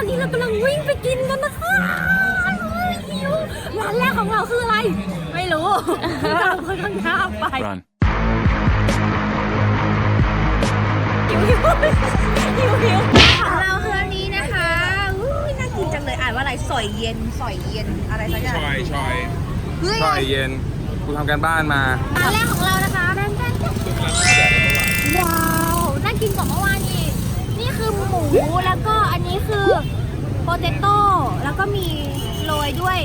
อนนี้เรากำลังวิ่งไปกินกันนะคะหิวร้านแรกของเราคืออะไร ไม่รู้ตามคนข้างหน้าไป Run. หิวหิวหิวหิวของเราคืออันนี้นะคะอุ้ยน่ากินจังเลยอ่านว่าอะไรสอยเย็นสอยเย็นอะไรสักอย่างชอยชอยเฮ้ยชอยเย็นกูทำการบ้านมาร้านแรกของเรานะคะแดนแดนว้าว น่ากินกว่าเมื่อวานอีกนี่คือ หมู แล้วก็อันนี้คือโปเตโต้แล้วก็มีโรยด้วย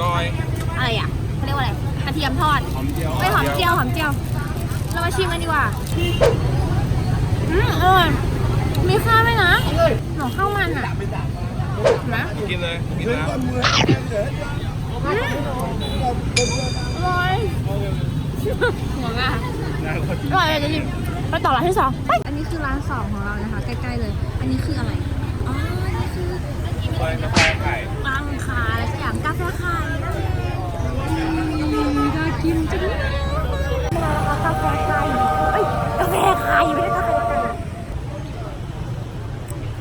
ก้อยอะไรอะเขาเรียกว่าอะไรกระเทียมทอดหอมเจียวไม่หอมเจียวหอมเจียว เรามาชิมกันดีกว่าอืมอร่อยมีข้าวไหมนะหนูข้าวมันอะเห็นไหมกินเลยกินแล้วอืมอร่อยหัวงอะอร่อยเลยจริงๆไปต่อร้านที่สองไปอันนี้คือร้านสองของเรานะคะ ใกล้ๆเลย อันนี้คืออะไร อ๋อนนี้คือก้อยกาแฟไข่ปังคาอะไรสักอย่างกาแฟไข่นั่นเองน่ากินจังเลยกาแฟไข่เอ้ยกาแฟไข่ไม่ได้กาแฟไข่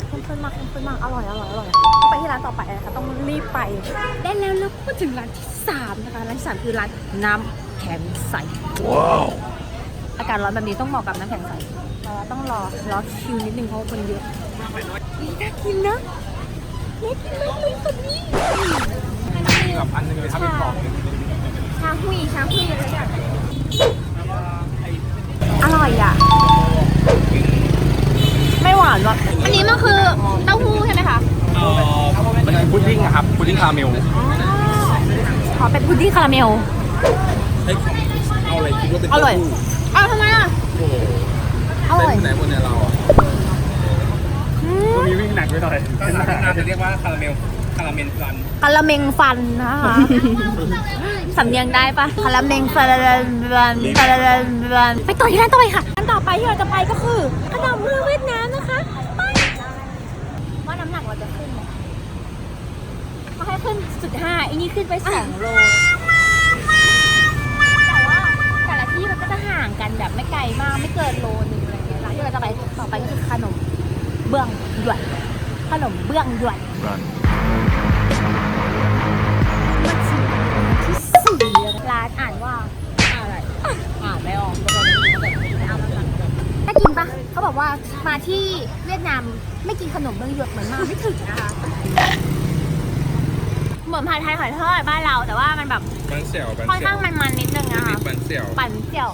เข้มข้นมากเข้มข้นมากอร่อยอร่อยอร่อยไปที่ร้านต่อไปนะคะต้องรีบไปได้แล้วแล้วก็ถึงร้านที่สามนะคะร้านที่สามคือร้านน้ำแข็งใส Wow. อากาศร้อนแบบนี้ต้องเหมาะกับน้ำแข็งใส แต่ว่าต้องรอรอคิวนิดนึงเพราะว่าคนเยอะนี่น่ากินนะน่ากินมากเลยคนนี้กับอันหนึงเลยทำเป็นกล่องชาหุยชาหุยอะไรอย่างอร่อยอะ ไม่หวานหรอกอันนี้มันคือเต้าหู้ใช่ไหมคะมันเป็นพุดดิ้งอะครับพุดดิ้งคาราเมลขอเป็นพุดดิ้งคาราเมลเฮ้ยเอาอะไรคิดว่าเป็นอร่อยอ้าวทำไมอะโอ้โหอร่อยเต้นไหนบนเนี่ยเราอะอืมมีวิ่งหนักไปหน่อยน่าจะเรียกว่าคาราเมลคาราเมลฟันคาราเมงฟันนะคะสำเนียงได้ปะคาราเมงฟันฟันฟันฟันไปต่อที่ร้านต่อไปค่ะร้านต่อไปที่เราจะไปก็คือขนมเมืองเวียดนามนะคะไปว่าน้ำหนักเราจะขึ้นไหมเขาให้ขึ้นจุดห้าอันนี้ขึ้นไปสองโลแต่ว่าแต่ละที่มันก็จะห่างกันแบบไม่ไกลมากไม่เกินโลนึงอะไร เงี้ยร้านที่เราจะไปต่อไปก็คือขนมเบื้องหยวนขนมเบื้องหยวน Run. ที่สี่ร้านอ่านว่าอะไรอ่านไม่ออกก็บอกน่ากินปะเขาบอกว่ามาที่เวียดนามไม่กินขนมเบื้องหยวนเหมือนมาไม่ถึงนะคะเหมือนผัดไทยหอยทอดบ้านเราแต่ว่ามันแบบบันเสี่ยวบันค่อนเสี่ยข้างวมันๆนิดนึงนะคะบันเสี่ยว ปั่นเจียว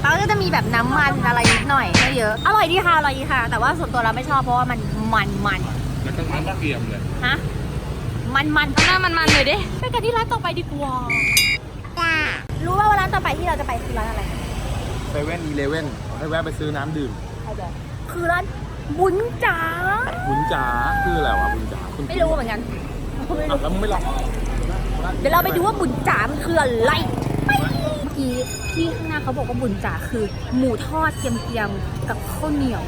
แล้วก็จะมีแบบน้ำมันอะไรนิดหน่อยไม่เยอะ อร่อยดีค่ะอร่อยดีค่ะ แต่ว่าส่วนตัวเราไม่ชอบเพราะว่ามันมันมันแล้วก็มันเกรียมเลยๆฮะมันมันหน้ามันมันเลยดิไปกันที่ร้านต่อไปดีกว่ารู้ว่าว่าร้านต่อไปที่เราจะไปคือร้านอะไรเซเว่นอีเลเว่นให้แวะไปซื้อน้ำดื่มคือร้านบุญจ๋าบุญจ๋าคืออะไรวะบุญจ๋าคุณไม่รู้เหมือนกันไม่อะรู้แล้วมึงไม่ลองเดี๋ยวเราไปดูว่าบุญจ๋ามันคืออะไรไปเมื่อ กี้ที่ข้างหน้าเขาบอกว่าบุญจ๋าคือ หมูทอดเกรียมๆกับข้าวเหนียว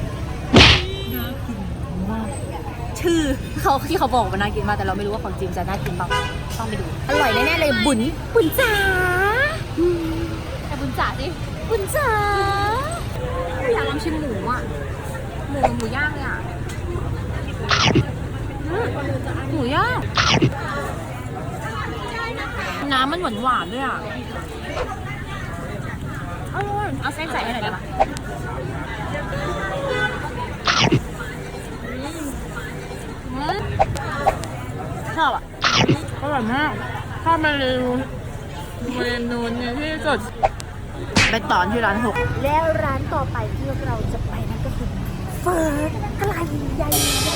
น่ากินมากชื่อเขาที่เขาบอกว่าน่ากินมากแต่เราไม่รู้ว่าของจริงจะน่ากินเปล่าต้องไปดูอร่อยแน่ๆเลยบุญบุญจ๋าแต่บุญจ๋าดิบุญจ๋าอยากลองชิมหมูอะหมูหมูย่างเลยอะหมูย่างน้ำมันหวานหวานๆด้วยอะ เอาเส้นใส่ให้หน่อยได้ปะอืมชอบอะอร่อยมากถ้าเมนูเมนูนี้ที่สุดไปต่อที่ร้านหกแล้วร้านต่อไปที่เราจะไปนั่นก็คือเฟิร์สไกลใหญ่ใหญ่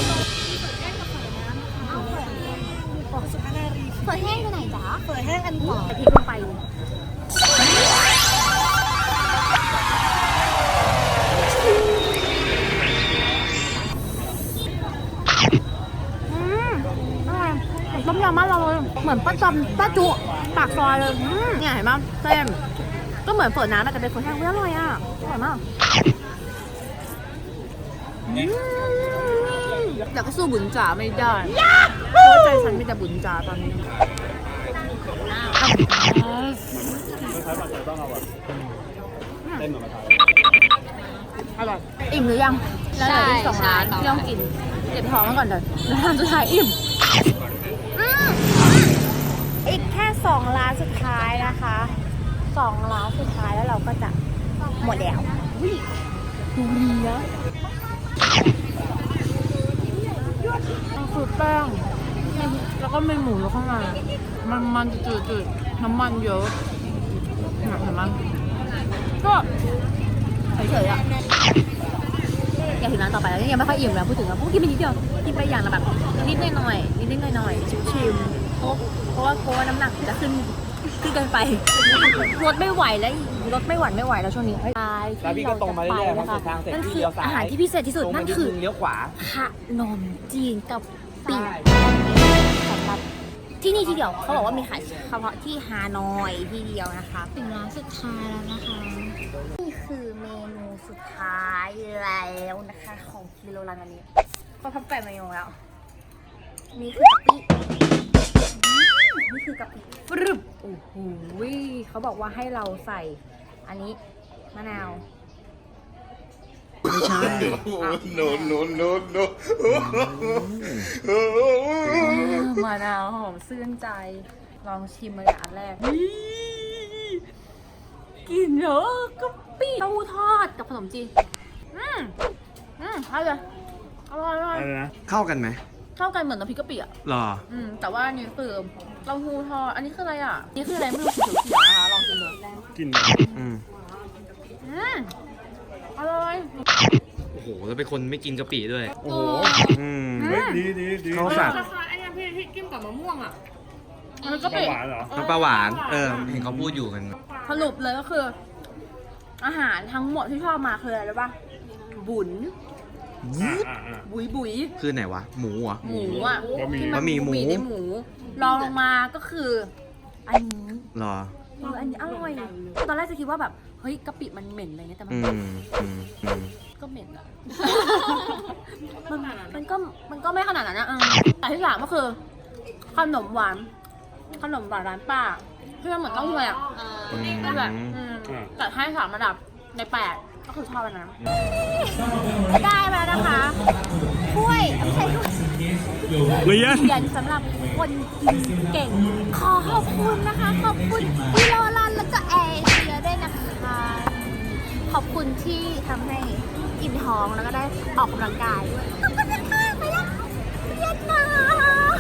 เฟิร์สแห้งอยู่ไหนจ๊ะเฟิร์สแห้งอันนี้พริกลงไป เราเลยเหมือนป้าจำป้าจุปากซอยเลยอืมเนี่ยเห็นไหมเส้นก็เหมือนเปิดน้ำแต่เป็นเปิดแห้งเว้ยอร่อยอะอร่อยมากอืมแต่ก็สู้บุญจ๋าไม่ได้เพราะใจฉันมีแต่บุญจ๋าตอนนี้อร่อยอิ่มหรือยังแล้วเหลืออีกสองร้านที่ต้องกินเก็บท้องไว้ก่อนเดี๋ยวแล้วทานสุดท้ายอิ่มอืม อีกแค่สองร้านสุดท้ายนะคะสองร้านสุดท้ายแล้วเราก็จะหมดแล้วอุ๊ยดูดีนะมันคือแป้งแล้วก็มีหมูอยู่ข้างในมันมันจืดจืดๆน้ำมันเยอะเนี่ยเห็นไหมก็เฉยๆอะอยากถึงร้านต่อไปแล้วยังไม่ค่อยอิ่มแล้วพูดถึงแล้วพูดกินไปนิดเดียวกินไปอย่างละแบบนิดหน่อยๆนิดๆหน่อยๆชิมๆ เพราะเพราะว่าเพราะว่าน้ำหนักจะขึ้นขึ้นเกินไปลดไม่ไหวแล้วลดไม่หวั่นไม่ไหวแล้วช่วงนี้เอ้ยแล้วพี่ก็ตรงมาเรื่อยๆนะคะพอสุดทางเสร็จนั่นพี่คือเลี้ยวซ้ายอาหารที่พิเศษที่สุดตรงไปนั่นนิดคือนึงเลี้ยวขวา ขนมจีนกับปีสำหรับที่นี่ที่เดียวเขาบอกว่ามีขายเฉพาะที่ฮานอยที่เดียวนะคะถึงร้านสุดท้ายแล้วนะคะ นี่คือเมนูสุดท้ายแล้วนะคะ ของคิโรรันวันนี้ก็ทำแปดเมนูแล้ว นี่คือกะปิอืม นี่คือกะปิฟรึบโอ้โหเขาบอกว่าให้เราใส่ อันนี้มะนาว ไม่ใช่ no no no no มะนาวหอมซื่นใจ ลองชิมเลยอะอันแรกกินเยอะกะปิเต้าหู้ทอดกับขนมจีน อืมอืมอร่อยอร่อยอร่อยอะไรนะเข้ากันไหม เข้ากันเหมือนน้ำพริกกะปิอะหรอ อืม แต่ว่าอันนี้คือ เต้าหู้ทอดอันนี้คืออะไรอะนี่คืออะไรไม่รู้เขียวๆนะคะลองกินดูกินอืมอืมอร่อย โอ้โหแล้วเป็นคนไม่กินกะปิด้วย โอ้โห อืม เฮ้ยดีดีดีเขาสัตว์ คล้ายๆไอ้เนี่ยพี่ที่กินกับมะม่วงอะอันนี้ก็ปเป็ลาหนวานเหรอ น้ำปลาหวาน เออ เห็นเขาพูดอยู่กัน สรุปเลยก็คือ อาหารทั้งหมดที่ชอบมาคืออะไรรู้ป่ะบุญ อ่าอ่าอ่าบุยบุยคือไหนวะ หมูเหรอ หมูอะบะหมี่ ที่นบะหมี่หมู ในหมูรองลงมาก็คือ อันนี้หรอ เอออันนี้อร่อยตอนแรกจะคิดว่าแบบเฮ้ยกะปิมันเหม็นอะไรเงี้ยแต่มันอืไม่มอืมอืมก็เหม็นอะมันมันก็มันก็ไม่ขนาดนั้นนะเออแต่ที่สามก็คือขนมหวานขนมหวานร้านป้าที่มันเหมือนเต้าหู้อะ อืมนั่นแหละอืมอ่าแต่ให้สามระดับในแปด ก็คือชอบอันนั้นได้แล้วนะคะกล้วยไม่ใช่กล้วยเรียนยนสำหรับคนกินเก่ง ขอขอบคุณนะคะ ขอบคุณพี่โรลันแล้วก็แอร์เชียด้วยนะคะ ขอบคุณที่ทำให้อิ่มท้องแล้วก็ได้ออกกำลังกายด้วยขอบคุณค่ะไปแล้วเวียดนาม